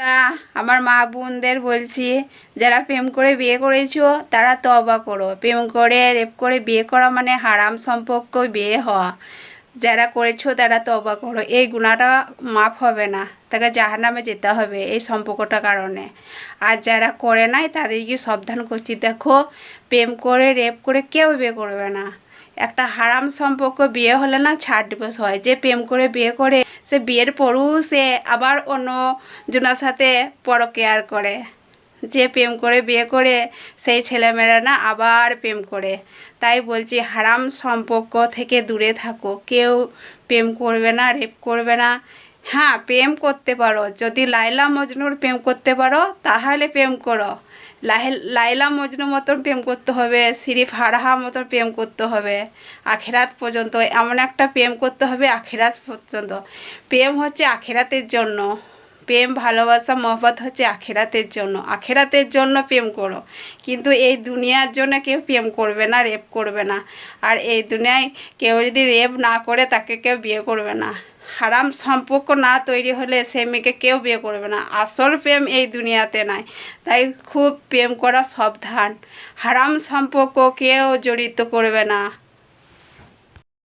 আমরা, আমার মা বোনদের বলছি, যারা প্রেম করে বিয়ে করেছ, তারা তবা করো। প্রেম করে, রেপ করে বিয়ে করা মানে হারাম সম্পর্ক বিয়ে হওয়া। যারা করেছ, তারা তবা করো। এই গুণাটা মাফ হবে না। তাকে জাহান্নামে যেতে হবে এই সম্পর্কটার কারণে। আর যারা করে নাই, তাদেরকে সাবধান করছি। দেখো, প্রেম করে, রেপ করে কেউ বিয়ে করবে না। একটা হারাম সম্পর্ক বিয়ে হলে না ছাড় ডিভোর্স হয়। যে প্রেম করে, বিয়ে করে সে বিয়ের পরও সে আবার অন্য জনার সাথে পরকেয়ার করে। যে প্রেম করে বিয়ে করে, সেই ছেলেমেয়েরা না আবার প্রেম করে। তাই বলছি, হারাম সম্পর্ক থেকে দূরে থাকো। কেউ প্রেম করবে না রেপ করবে না। হ্যাঁ প্রেম করতে পারো। যদি লাইলা মজনুর প্রেম করতে পারো, তাহলে প্রেম করো। লাইলা মজনু মতন প্রেম করতে হবে শ্রী ফারাহা মতন প্রেম করতে হবে। আখেরাত পর্যন্ত, এমন একটা প্রেম করতে হবে আখেরাত পর্যন্ত। প্রেম হচ্ছে আখেরাতের জন্য। প্রেম, ভালোবাসা, মহব্বত হচ্ছে আখেরাতের জন্য। আখেরাতের জন্য প্রেম করো। কিন্তু এই দুনিয়ার জন্য কেউ প্রেম করবে না, রেপ করবে না। আর এই দুনিয়ায় কেউ যদি রেপ না করে, তাকে কেউ বিয়ে করবে না। হারাম সম্পর্ক না তৈরি হলে সে মেয়েকে কেউ বিয়ে করবে না। আসল প্রেম এই দুনিয়াতে নাই। তাই খুব প্রেম করা সাবধান। হারাম সম্পর্ক কেউ জড়িত করবে না।